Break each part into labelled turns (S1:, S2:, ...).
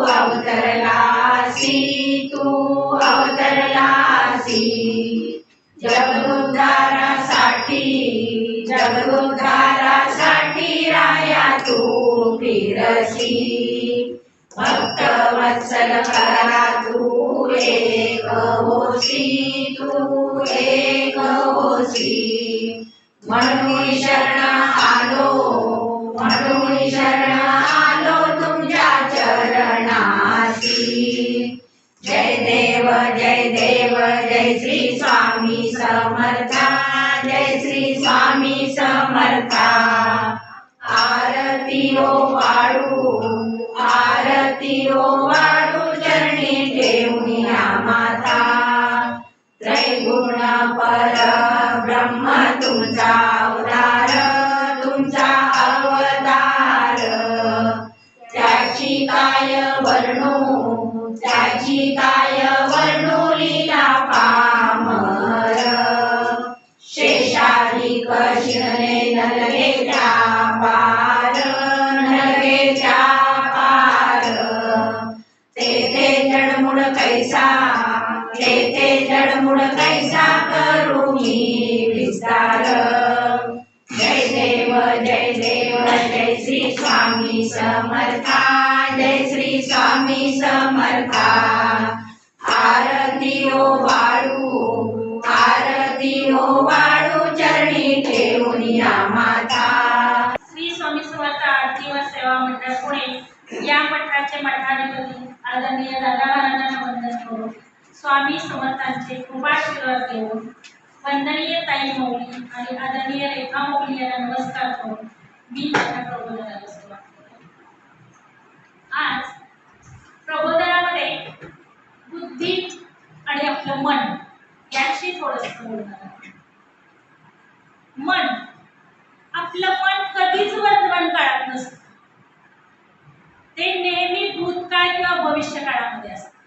S1: अवतरलासी तू अवतरलासी. जगोद्धारासाठी जगोद्धारासाठी राया तू फिरसी. भक्त वत्सल करा तू एक होसी तू एक होसी. म्हणून शरण आलो. चरणासी जय देव जय देव जय श्री स्वामी समर्था जय श्री स्वामी समर्था. आरती ओ वाळू आरती ओ वाळू चरणी ठेवूया माता. त्रैगुण पर जय देव जय श्री स्वामी समर्था जय श्री स्वामी समर्था। आरती ओ वाळू आरती ओ वाळू चरणी ठेवून या माता।
S2: श्री स्वामी समर्थ आरती व सेवा मंडळ पुणे या मठाचे मठाधिपती आदरणीय दादा महाराजांना वंदन करू स्वामी समर्थांचे कृपाशीर्वाद घेऊन वंदनीय ताई मौली आणि आदरणीय रेखा मौली यांना नमस्कार करून मी माझ्या प्रबोधनाला सुरुवात आज प्रबोधनामध्ये बुद्धी आणि आपलं मन याची थोडस बोलणार मन आपलं मन कधीच वर्तमान काळात नसतं. ते नेहमी भूतकाळ किंवा भविष्य काळामध्ये असतं.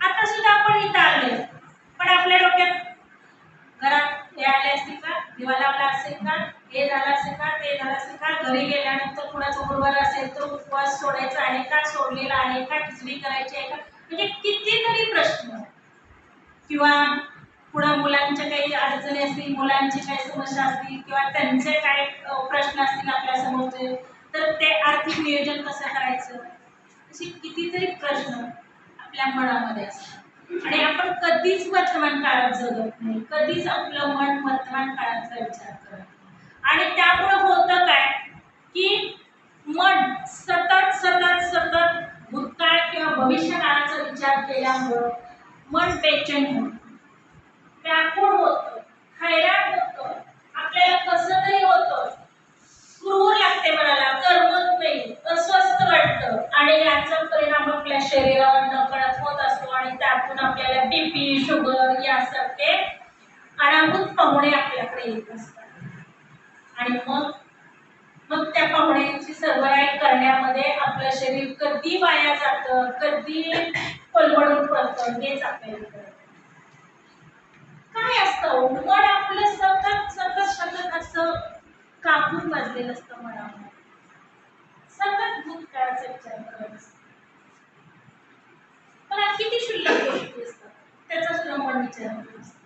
S2: आता सुद्धा आपण इथं आलोय. पण आपल्या डोक्यात हे का? दिवा लावला असेल का? हे झालं असेल का? ते झालं असेल का? घरी गेल्यानंतर कुणाचा गुरुवार असेल तर उपवास सोडायचा आहे का? सोडलेला आहे का? खिचडी करायची आहे का? म्हणजे कितीतरी प्रश्न. किंवा पुढं मुलांच्या काही अडचणी असतील मुलांची काही समस्या असतील किंवा त्यांचे काय प्रश्न असतील आपल्या समोरचे तर ते आर्थिक नियोजन कसं करायचं? असे कितीतरी प्रश्न आपल्या मनामध्ये असतात. आणि आपण कधीच वर्तमान काळात जगत नाही. कधीच आपलं मन वर्तमान काळाचा विचार करत नाही. आणि त्यामुळं होतं काय? की मन सतत सतत सतत भूतकाळ किंवा भविष्य काळाचा विचार केल्यामुळं मन बेचैन होतं. व्याकुळ होतं हैराण होतं आपल्याला कसं तरी होतं क्रूर लागते मनाला करमत नाही अस्वस्थ वाटतं आणि याचा परिणाम आपल्या शरीरावर नकळत होत असतो आणि त्यातून आपल्याला बीपी शुगर यासारखे अनाभूत पाहुणे आपल्याकडे येत असतात आणि मग मग त्या पाहुण्यांची सरबराई करण्यामध्ये आपलं शरीर कधी वाया जातं कधी पलवडून पडतं हेच आपल्याला काय असतं हो? मन आपलं सतत सतत सतत असं कापून वाजलेलं असतं मनामध्ये. सतत भूतकाळाचा विचार करत असत. पण किती शुल्लक गोष्टी असतात त्याचा सुद्धा मन विचार करत असतं.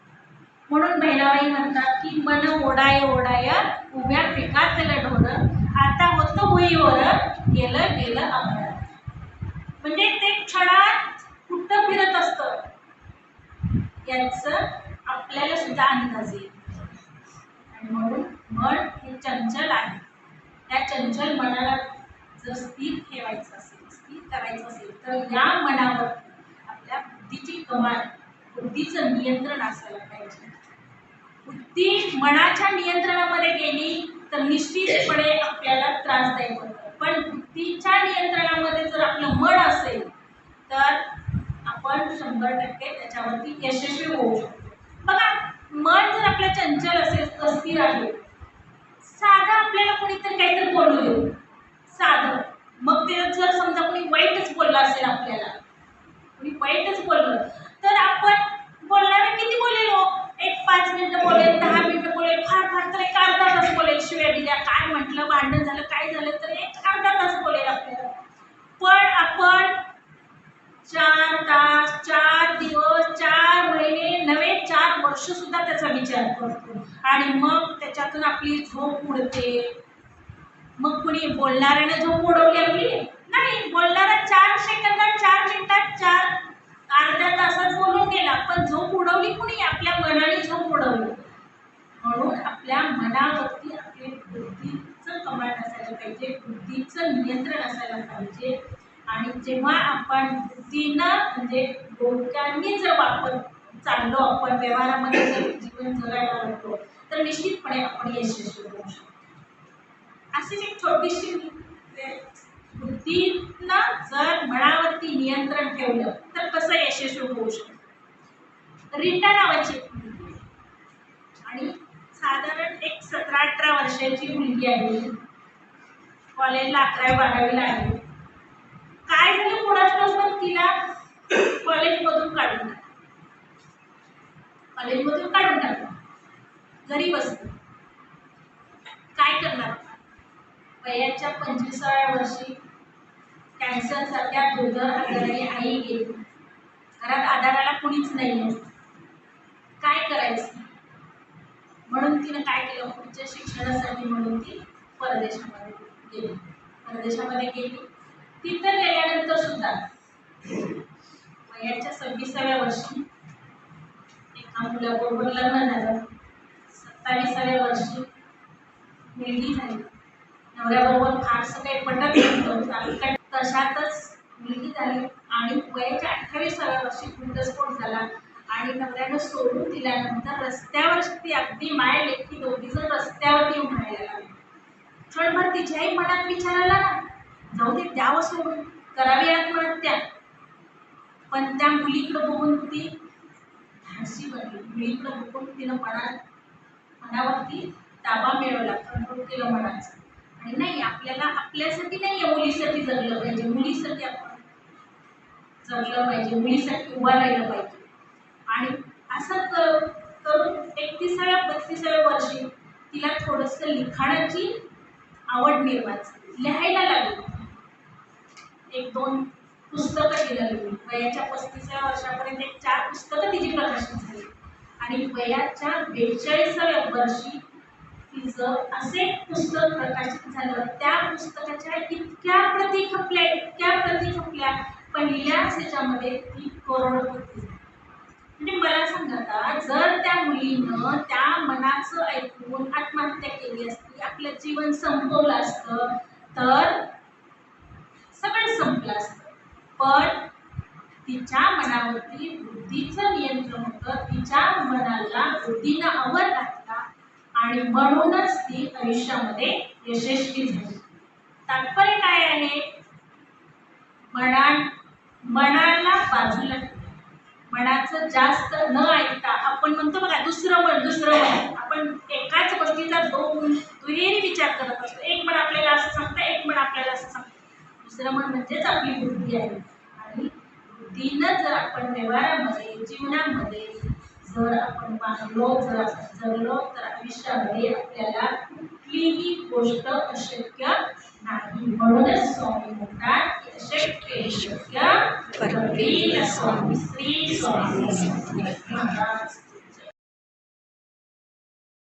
S2: म्हणून बहिणाबाई म्हणतात की मन ओढाय ओढाय उभ्या पिकात ढोर आता होतं भुईवर गेलं गेलं अंधारात म्हणजे ते क्षणात कुठं फिरत असतं? यांचं आपल्याला सुद्धा अंदाज येईल. आणि म्हणून मन हे चंचल आहे. त्या चंचल मनाला जर स्थिर ठेवायचं असेल स्थिर करायचं असेल तर या मनावर आपल्या बुद्धीची कमाल बुद्धीचं नियंत्रण असायला पाहिजे. बुद्धी मनाच्या नियंत्रणामध्ये गेली तर निश्चितपणे आपल्याला त्रासदायक होतं. पण बुद्धीच्या नियंत्रणामध्ये जर आपलं मन असेल तर आपण शंभर टक्के त्याच्यावरती यशस्वी होऊ शकतो. बघा मन जर आपलं चंचल असेल अस्थिर आहे साधं आपल्याला कोणीतरी काहीतरी बोलू देऊ साधं. मग ते जर समजा कोणी वाईटच बोललं असेल आपल्याला कोणी वाईटच बोललं तर आपण बोलणारे किती बोलेलो हो एक पाच मिनिटं बोलेल दहा मिनिटं बोलेल फार फार तर एक अर्धा तास बोलेल शिव्या दिल्या काय म्हटलं भांडण झालं काय झालं तर एक अर्धा तास बोलेल आपल्याला पण आपण वर्ष सुद्धा त्याचा विचार करतो आणि मग त्याच्यातून आपली झोप उडते. मग कुणी बोलणाऱ्याने झोप उडवली आपली? नाही बोलणारा चार सेकंदात चार मिनिटात चार अर्ध्या तासात बोलून गेला. पण झोप उडवली कुणी? आपल्या मनाने झोप उडवली. म्हणून आपल्या मनावरती आपली बुद्धीचं कमांड असायला पाहिजे बुद्धीचं नियंत्रण असायला पाहिजे. आणि जेव्हा आपण बुद्धीनं म्हणजे डोक्यांनी जर वापर चाललो आपण व्यवहारामध्ये जर जीवन जगायला लागतो तर निश्चितपणे आपण यशस्वी होऊ शकतो. अशीच एक छोटीशी बुद्धींना बुद्धीनं जर मनावरती नियंत्रण ठेवलं तर कसं यशस्वी होऊ शकतो? रिटा नावाची आणि साधारण एक सतरा अठरा वर्षाची मुलगी आहे. कॉलेजला अकरावी बारावीला आहे काय झालं कोणाच पण तिला कॉलेजमधून काढून टाकलं कॉलेजमधून काढून टाकलं घरी बसली काय करणार वयाच्या पंचवीसाव्या वर्षी कॅन्सर सारख्या दुर्धर आजाराने आई गेली. घरात आधाराला कुणीच नाही आहे काय करायचं? म्हणून तिनं काय केलं? पुढच्या शिक्षणासाठी म्हणून ती परदेशामध्ये गेली. परदेशामध्ये गेली. तिथं गेल्यानंतर सुद्धा वयाच्या सव्वीसाव्या वर्षी एका मुलाबरोबर लग्न झालं. सत्तावीसाव्या वर्षी मुलगी झाली. नवऱ्याबरोबर फारसं काही पटत नव्हतं. तशातच मुलगी झाली आणि वयाच्या अठ्ठावीसाव्या वर्षी घटस्फोट झाला. आणि नवऱ्यानं सोडून दिल्यानंतर रस्त्यावर ती अगदी माय लेखी दोघीजण रस्त्यावरती येऊन राहायला लागली. क्षणभर तिच्याही मनात विचार आला ना जाऊ दे द्यावं सोडून. करावी आत्महत्या. पण त्या मुलीकडं बघून ती धाडशी बनली. मुलीकडं बघून तिनं मनात मनावरती ताबा मिळवला कंट्रोल केलं मनाचं आणि नाही आपल्याला आपल्यासाठी नाही आहे मुलीसाठी जगलं पाहिजे. मुलीसाठी आपण जगलं पाहिजे. मुलीसाठी उभा राहिलं पाहिजे. आणि असं कर करून एकतीसाव्या बत्तीसाव्या वर्षी तिला थोडंसं लिखाणाची आवड निर्माण झाली. लिहायला लागली. एक दोन पुस्तकं तिला लिहिली वयाच्या पस्तीसाव्या वर्षापर्यंत एक चार पुस्तकं तिची प्रकाशित झाली. आणि वयाच्या बेचाळीसाव्या वर्षी तिचं असे पुस्तक प्रकाशित झालं. त्या पुस्तकाच्या इतक्या प्रती खपल्या इतक्या प्रती खपल्या पहिल्याच ह्याच्यामध्ये ती करोडपती म्हणजे मला सांगा जर त्या मुलीनं त्या मनाचं ऐकून आत्महत्या केली असती आपलं जीवन संपवलं असतं तर सगळं संपलं असतं. पण तिच्या मनावरती बुद्धीचं नियंत्रण होतं तिच्या मनाला बुद्धीनं आवर आहे आणि म्हणूनच ती आयुष्यामध्ये यशस्वी झाली. तात्पर्य काय आहे? मना मनाला बाजूला मनाचं जास्त न ऐकता आपण म्हणतो बघा दुसरं मन दुसरं मन. आपण एकाच गोष्टीचा दोन दुहेरी विचार करत असतो. एक मन आपल्याला असं सांगतं एक मन आपल्याला असं सांगतं. दुसरं मन म्हणजेच आपली बुद्धी आहे. आणि बुद्धीनं जर आपण व्यवहारामध्ये जीवनामध्ये जर आपण वागलो जर आपण जगलो तर आयुष्यामध्ये आपल्याला कुठलीही गोष्ट अशक्य नाही. म्हणूनच स्वामी म्हणतात की अशक्य शक्य स्वामी श्री स्वामी.